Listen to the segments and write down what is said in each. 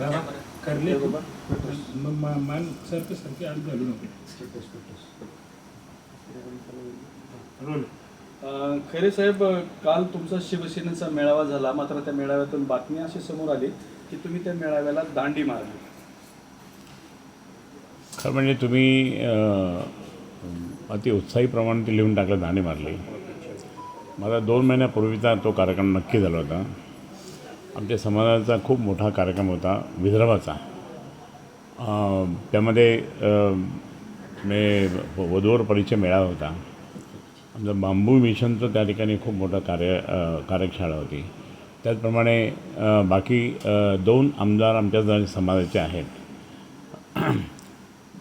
बाबा करले. मग मा- मान सारखं सारखे आत घालू नको. रोल. खैरे साहेब काल तुमचा शिवसेनेचा मेळावा झाला. मात्र त्या मेळाव्यातून बातमी अशी समोर आली की तुम्ही त्या मेळाव्याला दांडी मारली. खरं म्हणजे तुम्ही अं, अति उत्साहीप्रमाणे ते लिहून टाकलं दाणे मारले. मला दोन महिन्यापूर्वीचा तो कार्यक्रम नक्की झाला होता. आमच्या समाजाचा खूप मोठा कार्यक्रम होता विदर्भाचा. त्यामध्ये मी वधूवर परिचय मेळावा होता. आमचं बांबू मिशनचं त्या ठिकाणी खूप मोठं कार्य कार्यशाळा होती. त्याचप्रमाणे बाकी दोन आमदार आमच्या समाजाचे आहेत.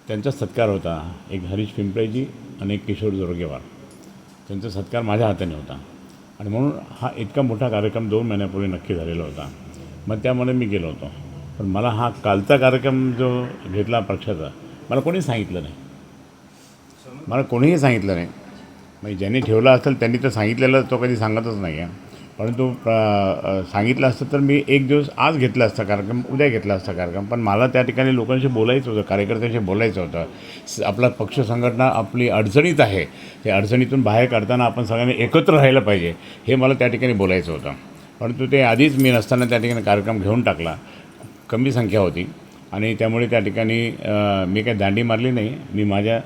त्यांचा सत्कार होता. एक हरीश पिंपळेजी आणि एक किशोर जोरगेवार. त्यांचा सत्कार माझ्या हाताने होता. आणि म्हणून हा इतका मोठा कार्यक्रम दोन महिन्यापूर्वी नक्की झालेला होता. मग त्यामुळे मी गेलो होतो. पण मला हा कालचा कार्यक्रम जो घेतला पक्षाचा मला कोणी सांगितलं नाही. मला कोणीही सांगितलं नाही. म्हणजे ज्यांनी ठेवला असेल त्यांनी तर सांगितलेलं तो कधी सांगतच नाही आहे परंतु सांगितलं असतं तर मी एक दिवस आज घेतला असता कार्यक्रम उद्या घेतला असता कार्यक्रम पण मला त्या ठिकाणी लोकांशी बोलायचं होतं कार्यकर्त्यांशी बोलायचं होतं. आपला पक्ष संघटना आपली अडचणीत आहे ते अडचणीतून बाहेर काढताना आपण सगळ्यांनी एकत्र राहायला पाहिजे हे मला त्या ठिकाणी बोलायचं होतं. परंतु ते आधीच मी नसताना त्या ठिकाणी कार्यक्रम घेऊन टाकला कमी संख्या होती आणि त्यामुळे त्या ठिकाणी मी काही दांडी मारली नाही. मी माझ्या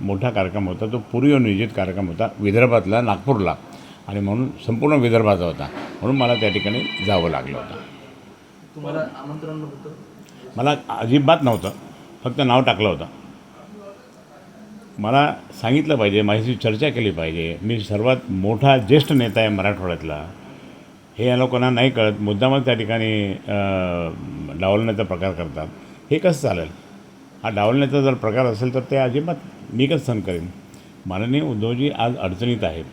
मोठा कार्यक्रम होता तो पूर्वनियोजित कार्यक्रम होता विदर्भातला नागपूरला. आणि म्हणून संपूर्ण विदर्भाचा होता. म्हणून मला त्या ठिकाणी जावं लागलं होतं. तुम्हाला आमंत्रण मला अजिबात नव्हतं. फक्त नाव टाकलं होतं. मला सांगितलं पाहिजे माझ्याशी चर्चा केली पाहिजे. मी सर्वात मोठा ज्येष्ठ नेता आहे मराठवाड्यातला. हे या लोकांना नाही कळत. मुद्दामच त्या ठिकाणी डावलण्याचा प्रकार करतात. हे कसं चालेल? हा डावलण्याचा जर प्रकार असेल तर ते अजिबात मी कसं सहन करेन? माननीय उद्धवजी आज अडचणीत आहेत.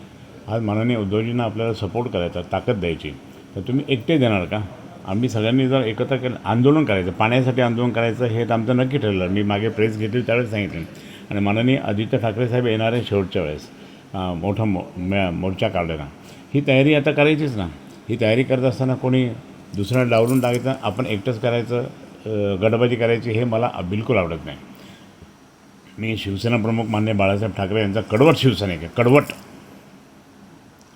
आज माननीय उद्धवजींना आपल्याला सपोर्ट करायचा ताकद द्यायची. तर तुम्ही एकटे देणार का? आम्ही सगळ्यांनी जर एकत्र केलं आंदोलन करायचं पाण्यासाठी आंदोलन करायचं हे तर आमचं नक्की ठरलं. मी मागे प्रेस घेतली त्यावेळेस सांगितलं. आणि माननीय आदित्य ठाकरे साहेब येणार आहे शेवटच्या वेळेस. मोठा मो मोर्चा काढलेला ही तयारी आता करायचीच ना. ही तयारी करत असताना कोणी दुसऱ्या डावलून टाकायचं आपण एकटंच करायचं अं, करायची हे मला बिलकुल आवडत नाही. मी शिवसेना प्रमुख मान्य बाळासाहेब ठाकरे यांचा कडवट शिवसैनिक आहे. कडवट.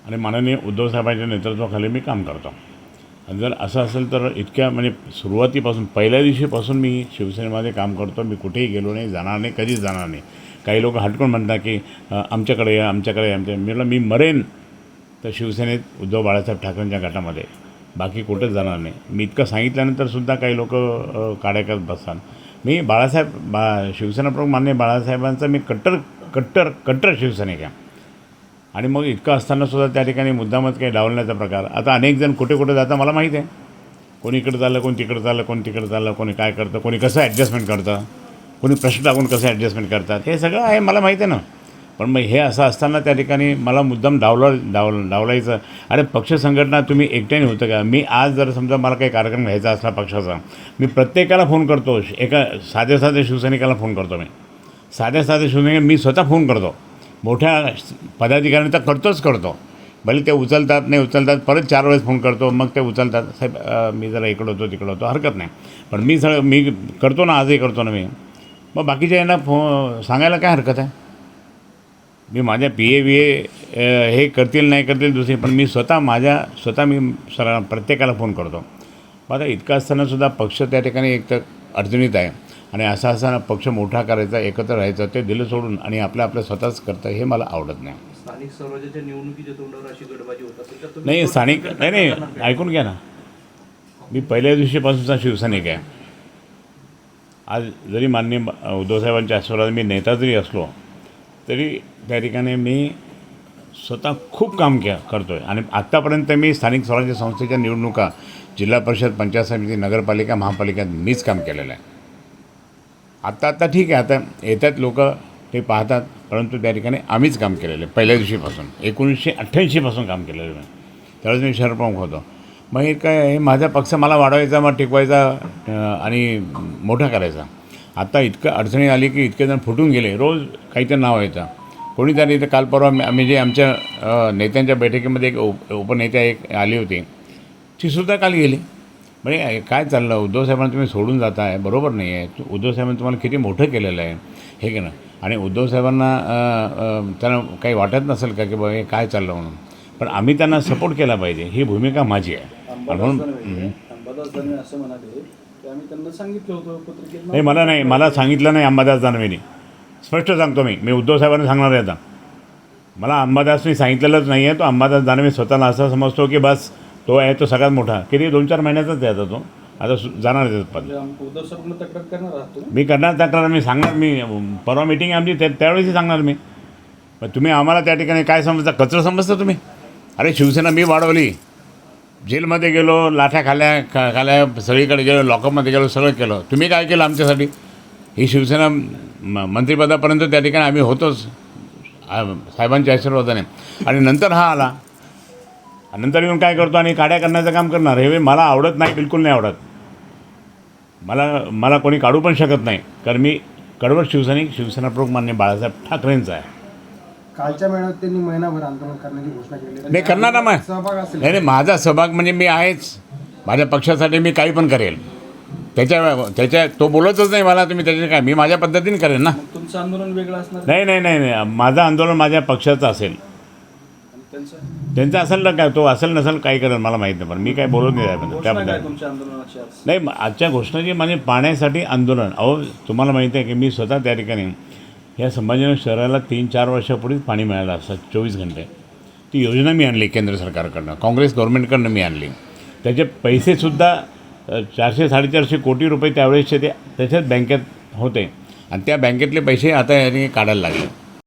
आणि माननीय उद्धवसाहेबांच्या नेतृत्वाखाली मी काम करतो. आणि जर असं असेल तर इतक्या म्हणजे सुरुवातीपासून पहिल्या दिवशीपासून मी शिवसेनेमध्ये काम करतो. मी कुठेही गेलो नाही जाणार नाही कधीच जाणार नाही. काही लोक हटकून म्हणतात की आमच्याकडे या आमच्याकडे या आमच्या मी म्हटलं मी मरेन. तर शिवसेनेत उद्धव बाळासाहेब ठाकरेंच्या गटामध्ये. बाकी कुठेच जाणार नाही. मी इतकं सांगितल्यानंतर सुद्धा काही लोक काड्या करत बसतात. मी बाळासाहेब बा शिवसेना प्रमुख मान्य बाळासाहेबांचा मी कट्टर कट्टर कट्टर शिवसैनिक आहे आणि मग इतकं असताना सुद्धा त्या ठिकाणी मुद्दामच काही डावलण्याचा प्रकार. आता अनेक जण कुठे कुठे जाता मला माहीत आहे. कोणी इकडं चाललं कोण तिकडं चाललं कोण तिकडं चाललं कोणी काय करतं कोणी कसं ॲडजस्टमेंट करतं कोणी प्रश्न टाकून कसं ॲडजस्टमेंट करतात हे सगळं आहे मला माहीत आहे ना. पण मग हे असं असताना त्या ठिकाणी मला मुद्दाम डावलं डावल डावलायचं. अरे पक्ष संघटना तुम्ही एकट्याने होतं का? मी आज जर समजा मला काही कार्यक्रम घ्यायचा असला पक्षाचा मी प्रत्येकाला फोन करतो. एका साध्या साध्या शिवसैनिकाला फोन करतो मी. साध्या साध्या शिवसैनिक मी स्वतः फोन करतो. मोठ्या पदाधिकाऱ्यांनी तर करतोच करतो. भले ते उचलतात नाही उचलतात परत चार वेळेस फोन करतो मग ते उचलतात. साहेब मी जरा इकडं होतो तिकडं होतो हरकत नाही. पण मी सगळं मी करतो ना आजही करतो ना मी. मग बाकीच्या यांना फो सांगायला काय हरकत आहे? मी माझ्या पी ए बी ए हे करतील नाही करतील दुसरे पण मी स्वतः माझ्या स्वतः मी सर प्रत्येकाला फोन करतो. मग आता इतकं असतानासुद्धा पक्ष त्या ठिकाणी एक तर अडचणीत आहे. आणि असं असताना पक्ष मोठा करायचा एकत्र राहायचं ते दिलं सोडून आणि आपलं आपलं स्वतःच करतं हे मला आवडत नाही. स्थानिक स्वराज्याच्या निवडणुकीच्या तोंडावर अशी गडबाजी होत असेल तर तुम्ही नाही स्थानिक नाही नाही ऐकून घ्या ना. मी पहिल्या दिवशीपासूनचा शिवसैनिक आहे. आज जरी मान्य उद्धवसाहेबांच्या आशीर्वाद मी नेता जरी असलो तरी त्या ठिकाणी मी स्वतः खूप काम के करतो आहे आणि आत्तापर्यंत मी स्थानिक स्वराज्य संस्थेच्या निवडणुका जिल्हा परिषद पंचायत समिती नगरपालिका महापालिकेत मीच काम केलेलं आहे. आत्ता आत्ता ठीक आहे. आता येतात लोक ते पाहतात. परंतु त्या ठिकाणी आम्हीच काम केलेलं आहे. पहिल्या दिवशीपासून. एकोणीसशे अठ्ठ्याऐंशीपासून काम केलेलं आहे. त्यावेळेस मी शहरप्रमुख होतो. मग हे काय हे माझा पक्ष मला वाढवायचा मग टिकवायचा आणि मोठा करायचा. आता इतकं अडचणी आली की इतके जण फुटून गेले. रोज काहीतरी नाव यायचं कोणीतरी इथं काल परवा आम्ही- जे आमच्या नेत्यांच्या बैठकीमध्ये एक उप उपनेत्या एक आली होती. तीसुद्धा काल गेली. म्हणजे काय चाललं? उद्धव साहेबांना तुम्ही सोडून जाताय. बरोबर नाही आहे उद्धव साहेबांनी तुम्हाला किती मोठं केलेलं आहे? हे की ना आणि उद्धव साहेबांना त्यांना काही वाटत नसेल का की बाबा हे काय चाललं म्हणून? पण आम्ही त्यांना सपोर्ट केला पाहिजे. ही भूमिका माझी आहे. म्हणून असं म्हणाले नाही मला नाही. मला सांगितलं नाही अंबादास दानवेनी. स्पष्ट सांगतो मी. मी उद्धव साहेबांना सांगणार आहे आता. मला अंबादासनी सांगितलेलंच नाही आहे तो अंबादास दानवे स्वतःला असं समजतो की बस तो आहे तो सगळ्यात मोठा. किती? दोन चार महिन्याचाच आहे आता तो. आता जाणार आहे पण. म्हणजे तक्रार करणार मी करणार तक्रार मी सांगणार मी परवा मिटिंग आहे आमची त्या त्यावेळेसही सांगणार मी. पण तुम्ही आम्हाला त्या ठिकाणी काय समजता? कचरं समजता तुम्ही? अरे शिवसेना मी वाढवली. जेलमध्ये गेलो लाठ्या खाल्या खा खाल्या सगळीकडे गेलो लॉकअपमध्ये गेलो सगळं केलं. तुम्ही काय केलं आमच्यासाठी? ही शिवसेना म मंत्रिपदापर्यंत त्या ठिकाणी आम्ही होतोच साहेबांच्या आशीर्वादाने. आणि नंतर हा आला. नंतर येऊन काय करतो आणि काड्या करण्याचं काम करणार? हे मला आवडत नाही बिलकुल नाही आवडत. मला मला कोणी काढू पण शकत नाही. कारण मी कडवट शिवसैनिक शिवसेना प्रमुख मान्य बाळासाहेब ठाकरेंचा आहे. कालच्या मेळाव्यात त्यांनी महिनाभर आंदोलन करण्याची घोषणा केली. मी करणार ना मग? सहभाग असेल. नाही नाही माझा सहभाग म्हणजे मी आहेच. माझ्या पक्षासाठी मी काही पण करेल. त्याच्या त्याच्या तो बोलतच नाही मला तुम्ही त्याच्या काय? मी माझ्या पद्धतीने करेन ना? तुमचं आंदोलन वेगळं असणार. नाही नाही नाही नाही. माझं आंदोलन माझ्या पक्षाचं असेल. आणि त्यांचं? त्यांचं असेल ना काय तो असेल नसेल काही करेल मला माहीत नाही पण मी काय बोलत नाही काय त्याबद्दल. नाही आजच्या घोषणाची म्हणजे पाण्यासाठी आंदोलन. अहो तुम्हाला माहिती आहे की मी स्वतः त्या ठिकाणी या संभाजीनगर शहराला तीन चार वर्षापूर्वीच पाणी मिळालं असतं चोवीस घंटे. ती योजना मी आणली केंद्र सरकारकडनं काँग्रेस गव्हर्नमेंटकडनं मी आणली. त्याचे पैसेसुद्धा चारशे साडेचारशे कोटी रुपये त्यावेळेसचे ते त्याच्याच बँकेत होते. आणि त्या बँकेतले पैसे आता यांनी काढायला लागले.